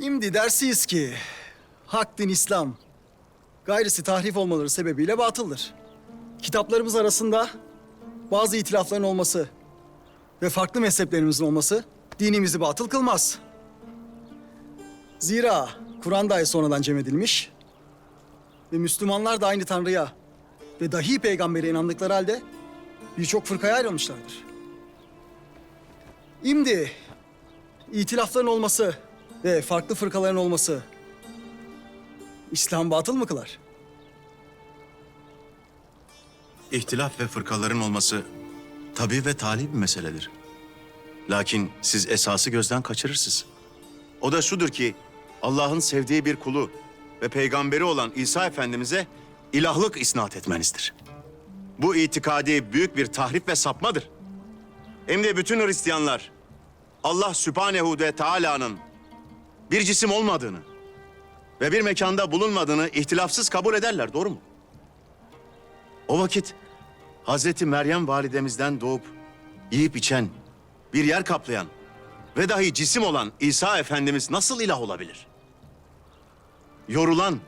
Şimdi dersiyiz ki hak din İslam gayrisi tahrif olmaları sebebiyle batıldır. Kitaplarımız arasında bazı itilafların olması ve farklı mezheplerimizin olması dinimizi batıl kılmaz. Zira Kur'an dahi sonradan cem edilmiş ve Müslümanlar da aynı Tanrı'ya ve dahi peygambere inandıkları halde birçok fırkaya ayrılmışlardır. Şimdi itilafların olması ve farklı fırkaların olması İslam batıl mı kılar? İhtilaf ve fırkaların olması tabii ve tali bir meseledir. Lakin siz esası gözden kaçırırsınız. O da şudur ki Allah'ın sevdiği bir kulu ve peygamberi olan İsa Efendimiz'e ilahlık isnat etmenizdir. Bu itikadi büyük bir tahrip ve sapmadır. Hem de bütün Hristiyanlar Allah Sübhanehu ve Teala'nın bir cisim olmadığını ve bir mekanda bulunmadığını ihtilafsız kabul ederler, doğru mu? O vakit Hazreti Meryem validemizden doğup yiyip içen, bir yer kaplayan ve dahi cisim olan İsa Efendimiz nasıl ilah olabilir? Yorulan,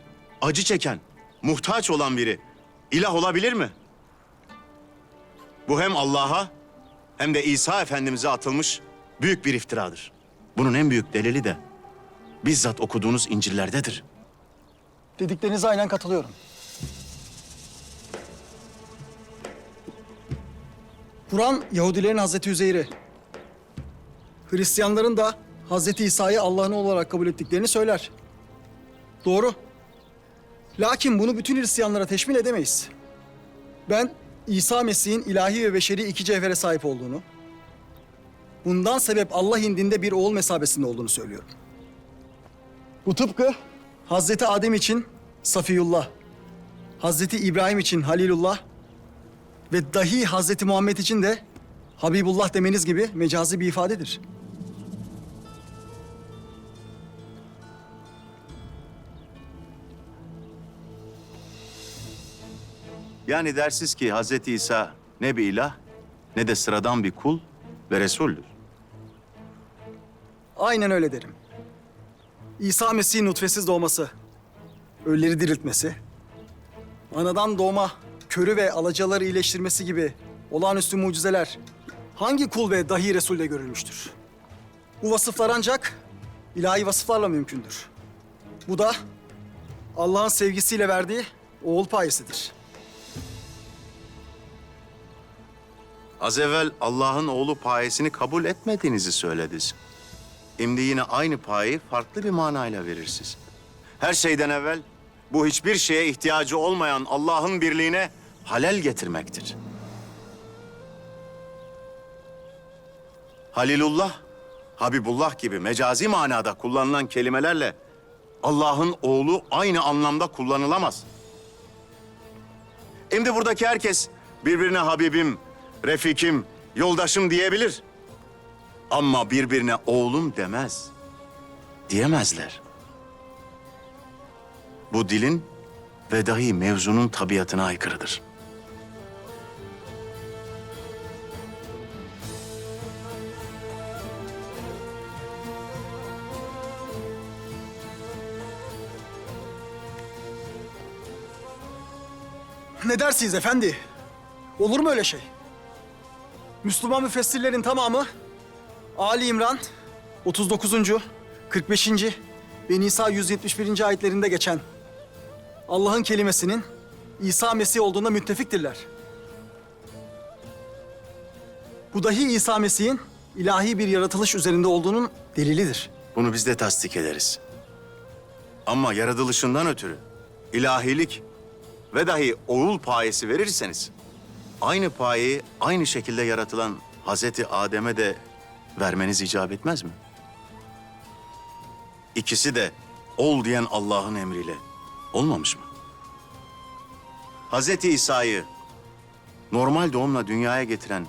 acı çeken, muhtaç olan biri ilah olabilir mi? Bu hem Allah'a hem de İsa Efendimiz'e atılmış büyük bir iftiradır. Bunun en büyük delili de bizzat okuduğunuz İncil'lerdedir. Dediklerinize aynen katılıyorum. Kur'an Yahudilerin Hazreti Üzeyr'i, Hristiyanların da Hazreti İsa'yı Allah'ın oğlu olarak kabul ettiklerini söyler. Doğru. Lakin bunu bütün Hristiyanlara teşmil edemeyiz. Ben İsa Mesih'in ilahi ve beşeri iki cevhere sahip olduğunu, bundan sebep Allah indinde bir oğul mesabesinde olduğunu söylüyorum. Bu tıpkı Hazreti Adem için Safiyullah, Hazreti İbrahim için Halilullah ve dahi Hazreti Muhammed için de Habibullah demeniz gibi mecazi bir ifadedir. Yani dersiz ki Hazreti İsa ne bir ilah ne de sıradan bir kul ve Resul'dür. Aynen öyle derim. İsa Mesih'in nutfesiz doğması, ölüleri diriltmesi, anadan doğma körü ve alacaları iyileştirmesi gibi olağanüstü mucizeler hangi kul ve dahi Resul'de görülmüştür? Bu vasıflar ancak ilahi vasıflarla mümkündür. Bu da Allah'ın sevgisiyle verdiği oğul payesidir. Az evvel Allah'ın oğlu payesini kabul etmediğinizi söylediniz. Şimdi yine aynı payı farklı bir manayla verirsiniz. Her şeyden evvel bu hiçbir şeye ihtiyacı olmayan Allah'ın birliğine halel getirmektir. Halilullah, Habibullah gibi mecazi manada kullanılan kelimelerle Allah'ın oğlu aynı anlamda kullanılamaz. Şimdi buradaki herkes birbirine Habibim, Refikim, yoldaşım diyebilir. Ama birbirine oğlum demez. Diyemezler. Bu dilin ve dahi mevzunun tabiatına aykırıdır. Ne dersiniz efendi? Olur mu öyle şey? Müslüman müfessirlerin tamamı Ali İmran 39. 45. ve Nisa 171. ayetlerinde geçen Allah'ın kelimesinin İsa Mesih olduğuna müttefiktirler. Bu dahi İsa Mesih'in ilahi bir yaratılış üzerinde olduğunun delilidir. Bunu biz de tasdik ederiz. Ama yaratılışından ötürü ilahilik ve dahi oğul payesi verirseniz aynı payeyi aynı şekilde yaratılan Hazreti Adem'e de vermeniz icap etmez mi? İkisi de ol diyen Allah'ın emriyle olmamış mı? Hazreti İsa'yı normal doğumla dünyaya getiren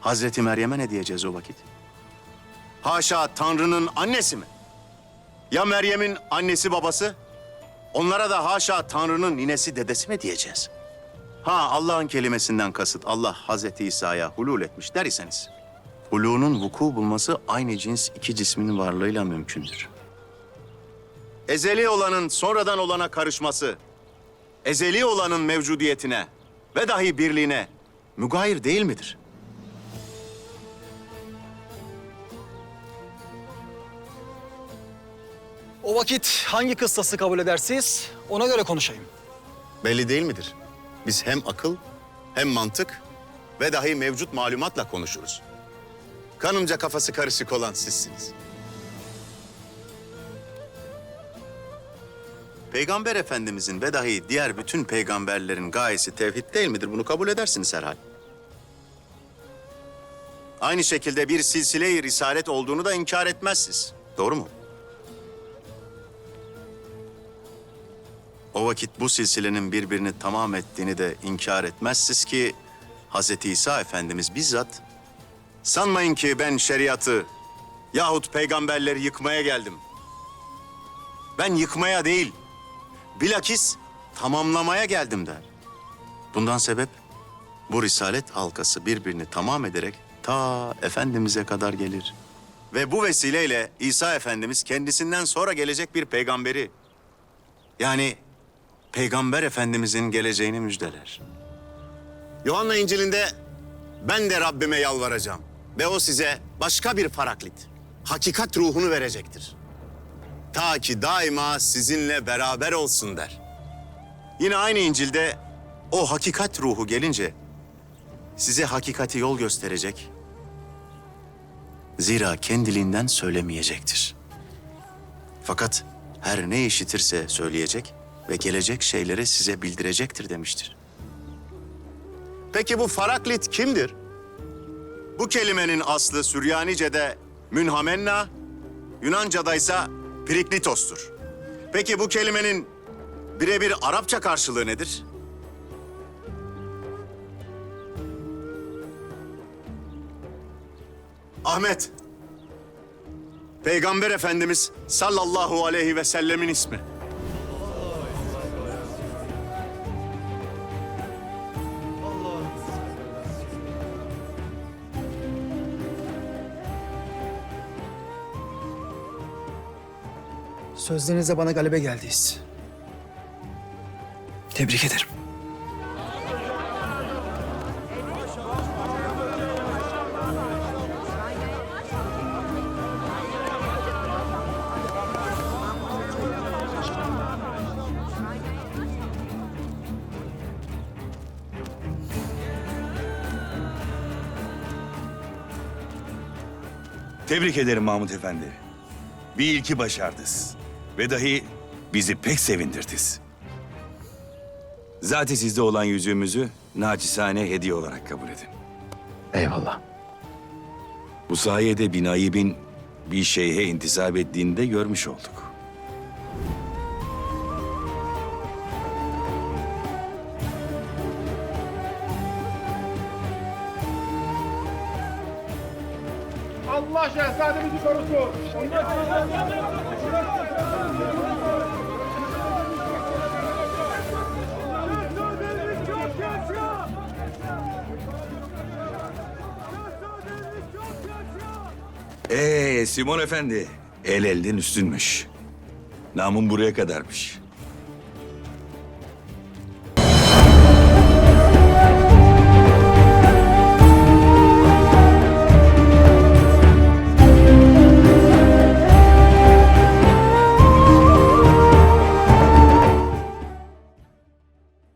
Hazreti Meryem'e ne diyeceğiz o vakit? Haşa Tanrı'nın annesi mi? Ya Meryem'in annesi babası? Onlara da haşa Tanrı'nın ninesi dedesi mi diyeceğiz? Ha Allah'ın kelimesinden kasıt Allah Hazreti İsa'ya hulul etmiş der iseniz. Hulunun vuku bulması aynı cins iki cismin varlığıyla mümkündür. ezeli olanın sonradan olana karışması, ezeli olanın mevcudiyetine ve dahi birliğine mügayir değil midir? O vakit hangi kıstası kabul edersiniz ona göre konuşayım. Belli değil midir? Biz hem akıl hem mantık ve dahi mevcut malumatla konuşuruz. Kanımca kafası karışık olan sizsiniz. Peygamber Efendimizin ve dahi diğer bütün peygamberlerin gayesi tevhid değil midir? Bunu kabul edersiniz herhal. Aynı şekilde bir silsile-i risalet olduğunu da inkar etmezsiniz. Doğru mu? O vakit bu silsilenin birbirini tamam ettiğini de inkar etmezsiniz ki Hazreti İsa Efendimiz bizzat sanmayın ki ben şeriatı yahut peygamberleri yıkmaya geldim. Ben yıkmaya değil, bilakis tamamlamaya geldim der. Bundan sebep bu risalet halkası birbirini tamam ederek ta Efendimiz'e kadar gelir. Ve bu vesileyle İsa Efendimiz kendisinden sonra gelecek bir peygamberi yani Peygamber Efendimizin geleceğini müjdeler. Yuhanna İncil'inde ben de Rabbime yalvaracağım ve o size başka bir paraklit, hakikat ruhunu verecektir. Ta ki daima sizinle beraber olsun der. Yine aynı İncil'de o hakikat ruhu gelince size hakikati yol gösterecek. Zira kendiliğinden söylemeyecektir. Fakat her ne işitirse söyleyecek ve gelecek şeyleri size bildirecektir demiştir. Peki bu Faraklit kimdir? Bu kelimenin aslı Süryanice'de münhamenna, Yunanca'da ise Priklitos'tur. Peki bu kelimenin birebir Arapça karşılığı nedir? Ahmet. Peygamber Efendimiz sallallahu aleyhi ve sellemin ismi. Sözlerinizle bana galebe geldiyiz. Tebrik ederim. Tebrik ederim Mahmut Efendi. Bir ilki başardınız. Ve dahi bizi pek sevindirdiniz. Zaten sizde olan yüzüğümüzü naçizane hediye olarak kabul edin. Eyvallah. Bu sayede bin ayıbin bir şeyhe intisap ettiğini de görmüş olduk. Allah şehzademizi korusun. Ee Simon Efendi, el elden üstünmüş. Namın buraya kadarmış.